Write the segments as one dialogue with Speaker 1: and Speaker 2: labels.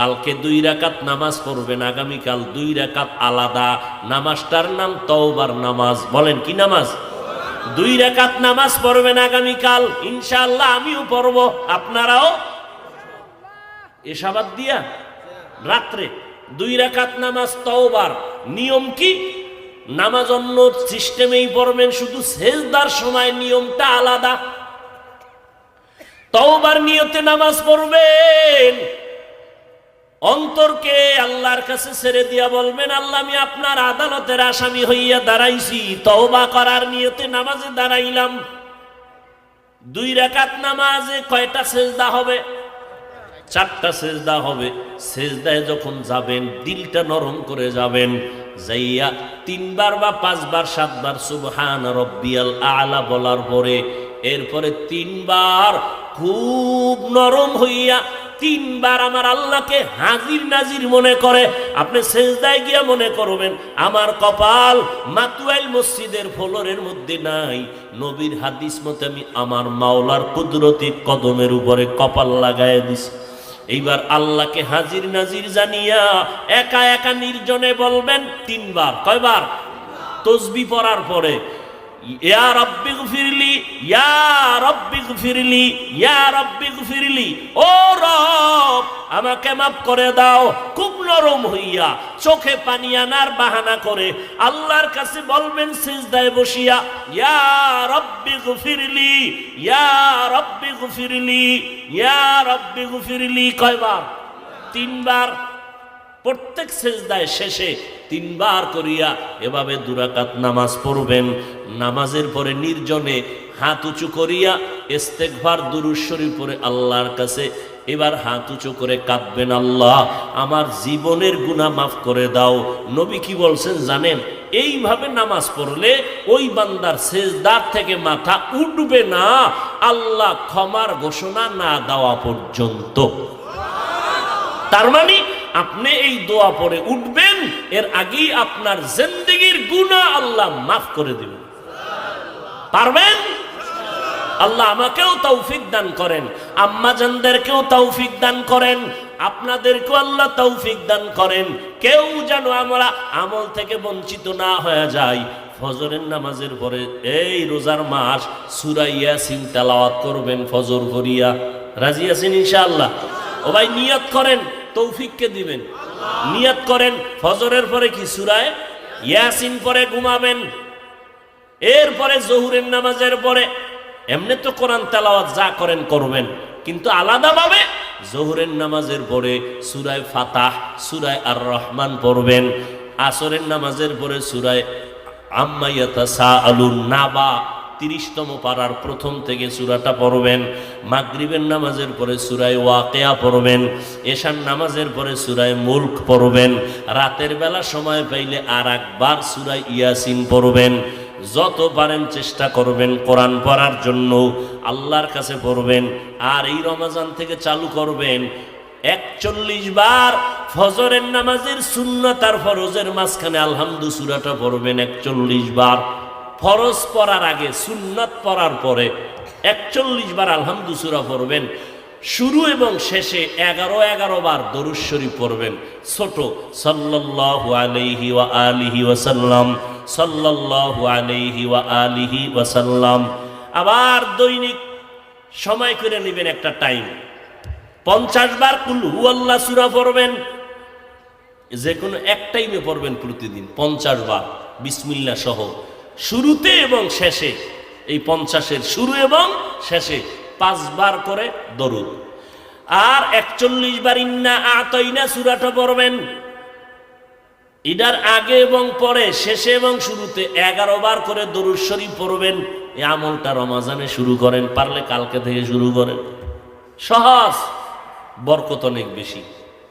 Speaker 1: কালকে দুই রাকাত নামাজ পড়বেন, আগামীকাল দুই রাকাত আলাদা। নামাজটার নাম তওবার নামাজ। বলেন, কি নামাজ? দুই রাকাত নামাজ পড়বেন আগামীকাল। ইনশাআল্লাহ আমিও পড়ব। আপনারাও? এসাবাদ দিয়া? রাত্রে দুই রাকাত নামাজ তওবার। নিয়ম কি? নামাজ অন্য সিস্টেমেই পড়বেন, শুধু সেজদার সময় নিয়মটা আলাদা। তওবার নিয়তে নামাজ পড়বেন। অন্তরকে আল্লাহর কাছে ছেড়ে দিয়া বলবেন, আল্লাহ, আমি আপনার আদালতের আসামি হইয়া দাঁড়াইছি, তওবা করার নিয়তে নামাজে দাঁড়াইলাম। দুই রাকাত নামাজে কয়টা সেজদা হবে? চারটা সেজদা হবে। সেজদায় যখন যাবেন, দিলটা নরম করে যাবেন, যাইয়া তিনবার বা পাঁচবার, সাতবার, সুবহান রব্বিয়াল আলা বলার পরে, এরপরে তিনবার খুব নরম হইয়া তিনবার আমার আল্লাহকে হাজির নাজির মনে করে, আপনি সেজদায় গিয়া মনে করবেন, আমার কপাল মাতুয়াইল মসজিদের ফলরের মধ্যে নাই। নবীর হাদিস মতে আমি আমার মাওলার কুদরতি কদমের উপরে কপাল লাগায় দিছি। এইবার আল্লাহকে হাজির নাজির জানিয়া একা একা নির্জনে বলবেন, তিনবার, কয়বার? তসবি পড়ার পরে, ইয়া রব্বি ফিরলি ইয়া রব্বি গফিরলি, ইয়া গফিরলি, ও রব! আমাকে মাফ করে দাও, খুব নরম হইয়া, চোখে পানি আনার বাহানা করে। আল্লাহর কাছে বলবেন, সিজদায় বসিয়া, ইয়া রব্বি গফিরলি, ইয়া রব্বি গফিরলি, ইয়া রব্বি গফিরলি। কয়বার? তিনবার। প্রত্যেক সেজদায় শেষে তিনবার করিয়া এভাবে দুরাকাত নামাজ পড়বেন। নামাজের পরে নির্জনে হাত উঁচু করিয়া ইস্তেকভার দুরুশ্বরী পরে আল্লাহর কাছে এবার হাত উঁচু করে কাঁদবেন আল্লাহ, আমার জীবনের গুণা মাফ করে দাও। নবী কি বলছেন জানেন? এইভাবে নামাজ পড়লে ওই বান্দার সেজদার থেকে মাথা উঠবে না, আল্লাহ ক্ষমার ঘোষণা না দেওয়া পর্যন্ত। তার মানে আপনি এই দোয়া পরে উঠবেন, এর আগেই আপনার জিন্দগির গুনাহ আল্লাহ মাফ করে দেবেন। পারবেন? আল্লাহ আমাকেও তৌফিক দান করেন আম্মা জানদেরকেও তৌফিক দান করেন, আপনাদেরকেও আল্লাহ তৌফিক দান করেন। কেউ যেন আমরা আমল থেকে বঞ্চিত না হয়ে যায় ফজরের নামাজের পরে এই রোজার মাস সুরাইয়া সিন তেলাওয়াত করবেন ফজর করিয়া রাজি আছেন ইনশাআল্লাহ? ও ভাই, নিয়ত করেন, তৌফিককে দিবেন। নিয়ত করেন, ফজরের পরে কি সুরায় ইয়াসিন পরে ঘুমাবেন? এরপরে জহুরের নামাজের পরে এমনি তো কোরআন তেলাওয়াত যা করেন করবেন, কিন্তু আলাদাভাবে জহুরের নামাজের পরে সুরায় ফাতাহ, সুরায় আর রহমান পড়বেন, আসরের নামাজের পরে সুরায় আম্মাইয়াতা সা আলুন নাবা, তিরিশতম পাড়ার প্রথম থেকে সুরাটা পড়বেন, মাগরিবের নামাজের পরে সুরায় ওয়াকেয়া পড়বেন, এশার নামাজের পরে সুরায় মুল্ক পড়বেন, রাতের বেলা সময় পাইলে আর একবার সুরায় ইয়াসিন পড়বেন যত পারেন চেষ্টা করবেন কোরআন পড়ার জন্য আল্লাহর কাছে পড়বেন, আর এই রমাজান থেকে চালু করবেন একচল্লিশ বার ফজরের নামাজের সুন্নত আর ফরজের মাঝখানে আলহামদু সুরাটা পড়বেন একচল্লিশ বার। ফরজ পড়ার আগে, সুন্নত পড়ার পরে একচল্লিশ বার আলহামদু সুরা পড়বেন। শুরু এবং শেষে এগারো এগারো বার দরুশ্বরী পড়বেন। ছোট, সাল্লাল্লাহু আলাইহি ওয়া আলিহি ওয়াসাল্লাম, সাল্লাল্লাহু আলাইহি ওয়া আলিহি ওয়াসাল্লাম। আবার দৈনিক সময় করে নেবেন একটা টাইম। পঞ্চাশ বার কুল সুরা পড়বেন। যে কোনো এক টাইমে পড়বেন প্রতিদিন, পঞ্চাশ বার বিসমিল্লা সহ। শুরুতে এবং শেষে, এই পঞ্চাশের শুরু এবং শেষে পাঁচবার করে দরুদ। আর একচল্লিশ বার ইন্না আতইনা, সুরাটা পড়বেন। ইডার আগে এবং পরে, শেষে এবং শুরুতে এগারো বার করে দরুদ শরীফ পড়বেন। এই আমলটা রমাজানে শুরু করেন, পারলে কালকে থেকে শুরু করেন। সহজ, বরকত অনেক বেশি।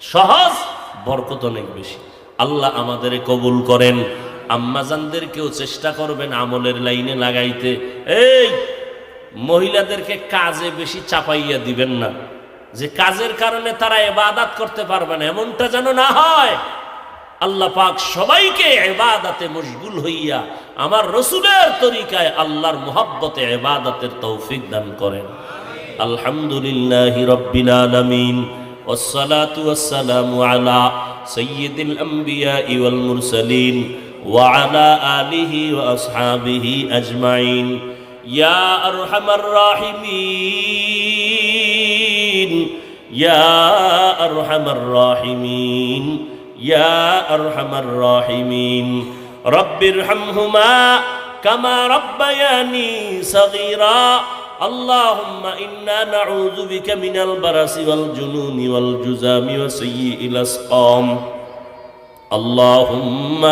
Speaker 1: সহজ, বরকত অনেক বেশি। আল্লাহ আমাদের কবুল করেন। আম্মাজানদেরকেও চেষ্টা করবেন আমলের লাইনে লাগাইতে। এই মহিলাদেরকে কাজে বেশি চাপাইয়া দিবেন না যে কাজের কারণে তারা এবাদাত করতে পারবে না এমনটা যেন না হয় আল্লাহ পাক সবাইকে এবাদাতে মশগুল হইয়া আমার রসুলের তরিকায় আল্লাহর মোহাব্বতে এবাদাতের তৌফিক দান করেন আলহামদুলিল্লাহ রব্বিল আলামিন والصلاة والسلام على سيد الأنبياء والمرسلين وعلى آله وأصحابه أجمعين يا أرحم الراحمين يا أرحم الراحمين يا أرحم الراحمين رب ارحمهما كما ربياني صغيرا اللهم إنا نعوذ بك من البرس والجنون والجزام وسيء الأسقام اللهم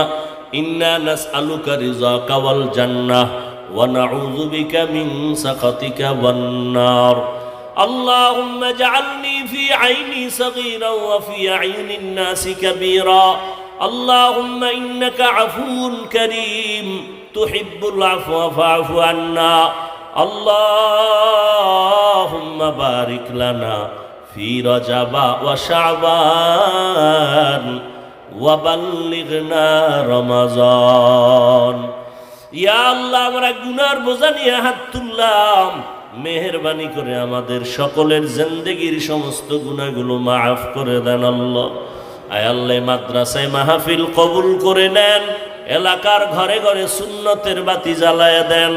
Speaker 1: إنا نسألك رضاك والجنة ونعوذ بك من سخطك والنار اللهم اجعلني في عيني صغيرا وفي عين الناس كبيرا اللهم إنك عفو كريم تحب العفو فاعف عنا اللهم بارك لنا في رجب وشعبان وبلغنا رمضان ইয়া আল্লাহ, আমরা গুনার বোঝা নিয়ে হাত তুললাম। মেহরবানি করে আমাদের সকলের জিন্দগির সমস্ত গুনাহগুলো মাফ করে দেন আল্লাহ। আয় আল্লাহ, মাদ্রাসায় মাহফিল কবুল করে নেন, এলাকার ঘরে ঘরে সুন্নতের বাতি জ্বালায় দেন,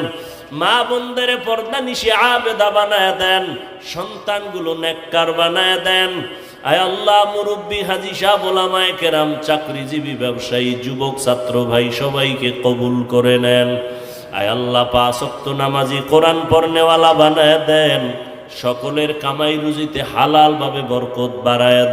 Speaker 1: মা বোনদের পর্দা নিশে আবেদা বানায় দেন, সন্তানগুলো নেককার বানায় দেন আয় আল্লাহ মুরব্বী হাজি শাহ ওলামায় কেরাম, চাকরিজীবী ব্যবসায়ী, যুবক, ছাত্র ভাই সবাইকে কবুল করে নেন। আয় আল্লাহ পাশক্ত নামাজি কোরআন পড়নেওয়ালা বানায় দেন। সকলের কামাই রুজিতে হালাল ভাবে বরকত বাড়ায়